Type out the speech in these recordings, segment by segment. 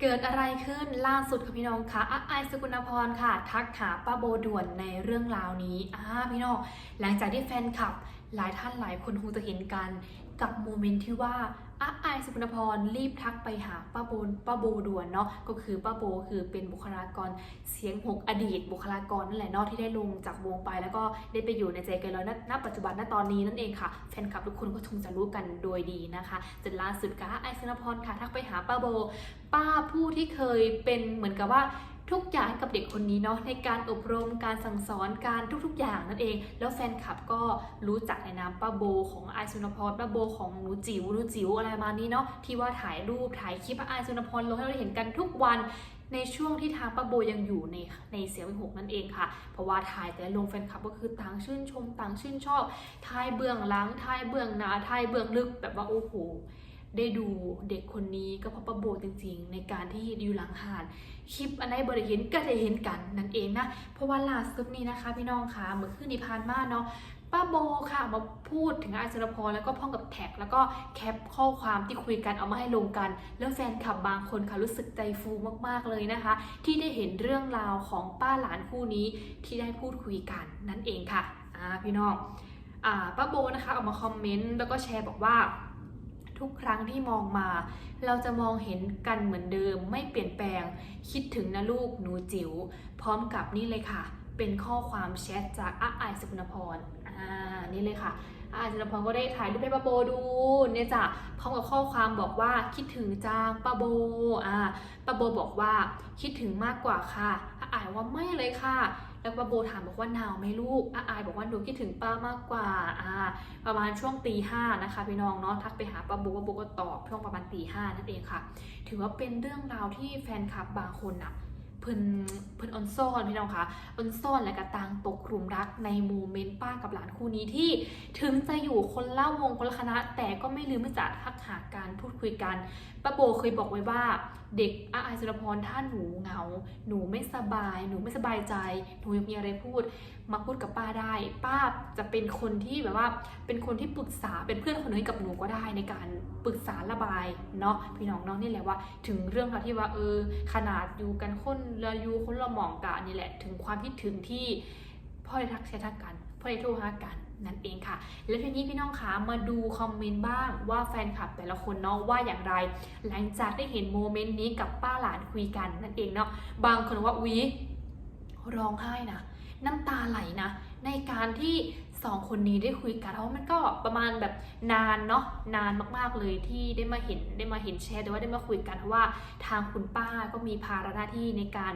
เกิดอะไรขึ้นล่าสุดค่ะพี่น้องคะอาไอายสกุลพรค่ะ ทักหาป้าโบด่วนในเรื่องราวนี้อ่าพี่น้องหลังจากที่แฟนคลับ หลายท่านหลายคนคงจะเห็นกันกับโมเมนต์ที่ว่าอาไอายสกุณพรรีบทักไปหาป้าโบป้าโบด่วนเนาะก็คือป้าโบคือเป็นบุคลากรเสียงหกอดีต บุคลากรนั่นแหละเนาะที่ได้ลงจากวงไป แล้วก็ได้ไปอยู่ในใจกันแล้วณปัจจุบันณตอนนี้นั่นเองค่ะแฟนคลับทุกคนก็คงจะรู้กันโดยดีนะคะจนล่าสุดก็อาไอายสกุณพรค่ะทักไปหาป้าโบ ป้าผู้ที่เคยเป็นเหมือนกับว่า ทุกอย่างให้กับเด็กคนนี้เนาะในการอบรมการสั่งสอนการทุกๆ อย่างนั่นเอง แล้วแฟนคลับก็รู้จักในนามป้าโบของไอายสุนพรป้าโบของหนูจิ๋วหนูจิ๋วอะไรมานี้เนาะที่ว่าถ่ายรูปถ่ายคลิปไอายสุนพรลงให้เราได้เห็นกันทุกวันในช่วงที่ทางป้าโบยังอยู่ในในเสียงวิหกนั่นเองค่ะ เพราะว่าถ่ายแต่ลงแฟนคลับก็คือต่างชื่นชมต่างชื่นชอบถ่ายเบื้องหลังถ่ายเบื้องหน้าถ่ายเบื้องลึกแบบว่าโอ้โห ได้ดูเด็กคนนี้ก็เพราะป้าโบจริง ๆ ในการที่อยู่หลังหานคลิปอันไหนบริเห็นก็ได้เห็นกันนั่นเองนะ เพราะว่าล่าสุดนี้นะคะ พี่น้องคะเมื่อคืนที่ผ่านมาเนาะป้าโบค่ะมาพูดถึงอาจารย์พรแล้วก็พ้อมกับแท็ก แล้วก็แคปข้อความที่คุยกันเอามาให้ลงกัน แล้วแฟนคลับบางคนค่ะรู้สึกใจฟูมากๆเลยนะคะ ที่ได้เห็นเรื่องราวของป้าหลานคู่นี้ที่ได้พูดคุยกันนั่นเองค่ะอ่าพี่น้องอ่าป้าโบนะคะออกมาคอมเมนต์แล้วก็แชร์บอกว่า ทุกครั้งที่มองมา เราจะมองเห็นกันเหมือนเดิม ไม่เปลี่ยนแปลง คิดถึงนะลูกหนูจิ๋ว พร้อมกับนี่เลยค่ะ เป็นข้อความแชทจากอาไอายสกุณพรอ่านี่เลยค่ะอาไอายสกุณพรก็ได้ถ่ายรูปให้ป้าโบดูเนี่ยจ้ะพร้อมกับข้อความบอกว่าคิดถึงจังป้าโบอ่าป้าโบบอกว่าคิดถึงมากกว่าค่ะอาไอายว่าไม่เลยค่ะ แล้วป้าโบถามบอกว่าหนาวไหมลูกอาอายบอกว่าหนูคิดถึงป้ามากกว่าอ่าประมาณช่วงตีห้านะคะพี่น้องเนาะทักไปหาป้าโบป้าโบก็ตอบช่วงประมาณตีห้านั่นเองค่ะ ถือว่าเป็นเรื่องราวที่แฟนคลับบางคนน่ะ เพิ่นเพิ่นออนซ่อนพี่น้องคะออนซ่อนและกระตังตกหลุมรักในโมเมนต์ป้ากับหลานคู่นี้ที่ ถึงจะอยู่คนละวงคนละคณะ แต่ก็ไม่ลืมที่จะทักหาการพูดคุยกันป้าโบเคยบอกไว้ว่า เด็กอาไอสุรพรถ้าหนูเหงา หนูไม่สบาย หนูไม่สบายใจ หนูยากมีอะไรพูด มาพูดกับป้าได้ ป้าจะเป็นคนที่แบบว่า เป็นคนที่ปรึกษาเป็นเพื่อนคนหนึงกับหนูก็ได้ในการปรึกษาระบายเนาะพี่น้องเนาะนี่แหละว่า ถึงเรื่องราวที่ว่าเออขนาดอยู่กันคนละอยู่คนละหมองกันนี่แหละ ถึงความคิดถึงที่พ่อได้ทักแชทกันพ่อได้โทรหากันนั่นเองค่ะ แล้วทีนี้พี่น้องคะมาดูคอมเมนต์บ้างว่าแฟนคลับแต่ละคนเนาะว่าอย่างไร หลังจากได้เห็นโมเมนต์นี้กับป้าหลานคุยกันนั่นเองเนาะบางคนว่าอุ๊ยร้องไห้นะน้ำตาไหลนะในการที่ สองคนนี้ได้คุยกันเพราะมันก็ประมาณแบบนานเนาะนานมากๆเลยที่ได้มาเห็นได้มาเห็นแชร์แต่ว่าได้มาคุยกันเพราะว่าทางคุณป้าก็มีภาระหน้าที่ในการ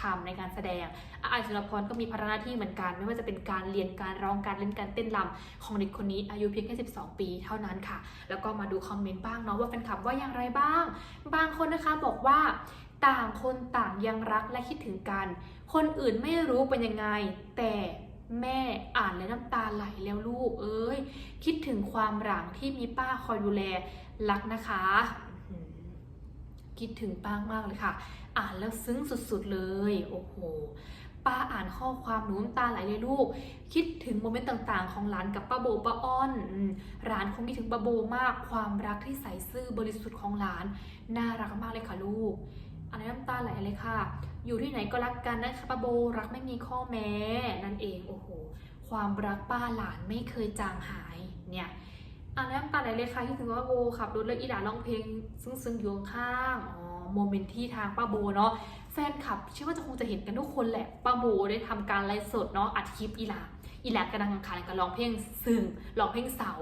ทำในการแสดงอาอายสุรพรก็มีภาระหน้าที่เหมือนกัน ไม่ว่าจะเป็นการเรียนการร้องการเล่นการเต้นรำของเด็กคนนี้อายุเพียงแค่ 12 ปีเท่านั้นค่ะ แล้วก็มาดูคอมเมนต์บ้างเนาะว่าแฟนคลับว่าอย่างไรบ้าง บางคนนะคะบอกว่าต่างคนต่างยังรักและคิดถึงกัน คนอื่นไม่รู้เป็นยังไง แต่ แม่อ่านแล้วน้ำตาไหลแล้วลูกเอ้ย คิดถึงความหลังที่มีป้าคอยดูแลรักนะคะ คิดถึงป้ามากเลยค่ะ อ่านแล้วซึ้งสุดๆเลย โอ้โหป้าอ่านข้อความหนูน้ำตาไหลเลยลูก คิดถึงโมเมนต์ต่างๆ ของหลานกับป้าโบป้าอ้อนหลานคงคิดถึงป้าโบมาก ความรักที่ใสซื่อบริสุทธิ์ของหลาน น่ารักมากเลยค่ะลูก อันนี้น้ำตาไหลเลยค่ะ อยู่ที่ไหนก็รักกันนะคะป้าโบรักไม่มีข้อแม้นั่นเองโอ้โหความรักป้าหลานไม่เคยจางหายเนี่ยอันนี้น้ำตาไหลเลยค่ะที่ถึงว่าโบขับรถแล้วอีหลานร้องเพลงซึ้งๆอยู่ข้างอ๋อโมเมนต์ที่ทางป้าโบเนาะแฟนคลับเชื่อว่าจะคงจะเห็นกันทุกคนแหละป้าโบได้ทำการไลฟ์สดเนาะอัดคลิปอีหลาอีหลากำลังขานกันร้องเพลงซึ้งร้องเพลงเสา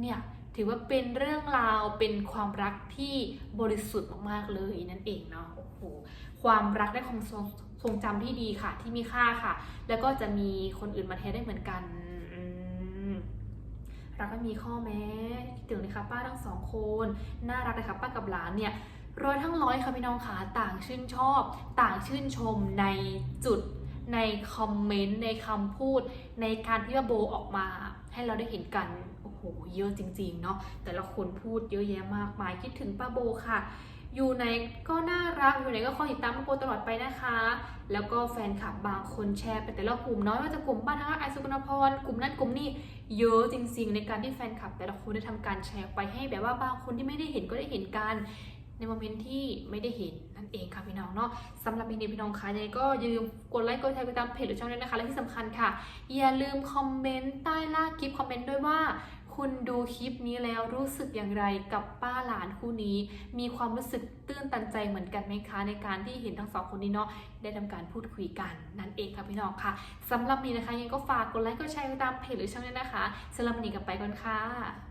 เนี่ย ถือว่าเป็นเรื่องราวเป็นความรักที่บริสุทธิ์มากๆเลยนั่นเองเนาะโอ้โหความรักได้ความทรงทรงจำที่ดีค่ะ ที่มีค่าค่ะ แล้วก็จะมีคนอื่นมาแทนได้เหมือนกันรักไม่มีข้อแม้คิดถึงเลยค่ะป้าทั้งสองคนน่ารักเลยค่ะป้ากับหลานเนี่ยร้อยทั้งร้อยค่ะพี่น้องค่ะต่างชื่นชอบ ต่างชื่นชมในจุดในคอมเมนต์ในคำพูด ในการที่ว่าโบออกมา ให้เราได้เห็นกัน หเยอะจริงๆเนาะแต่ละคนพูดเยอะแยะมากมายคิดถึงป้าโบค่ะ อยู่ไหนก็น่ารักอยู่ไหนก็คอยติดตามป้าโบตลอดไปนะคะ แล้วก็แฟนคลับบางคนแชร์ไปแต่ละกลุ่มเนาะไม่ว่าจะกลุ่มบ้านทักไอสุกนพรกลุ่มนั้นกลุ่มนี้เยอะจริง ๆ ในการที่แฟนคลับ แต่ละคนได้ทำการแชร์ไปให้แบบว่าบางคนที่ไม่ได้เห็นก็ได้เห็นกันในโมเมนต์ที่ไม่ได้เห็นนั่นเองค่ะพี่น้องเนาะสำหรับเพลงนี้พี่น้องคะยังไงก็อย่าลืมกดไลค์กดแชร์ไปตามเพจหรือช่องด้วยนะคะ และที่สำคัญค่ะ อย่าลืมคอมเมนต์ใต้ล่าคลิปคอมเมนต์ด้วยว่า คุณดูคลิปนี้แล้วรู้สึกอย่างไรกับป้าหลานคู่นี้ มีความรู้สึกตื้นตันใจเหมือนกันไหมคะ ในการที่เห็นทั้งสองคนนี้เนาะได้ทำการพูดคุยกันนั่นเองค่ะพี่น้องค่ะสำหรับนี้นะคะยังก็ฝากกดไลค์กดแชร์ตามเพจหรือช่องด้นะคะสำหรับวันนี้กลับไปก่อนค่ะ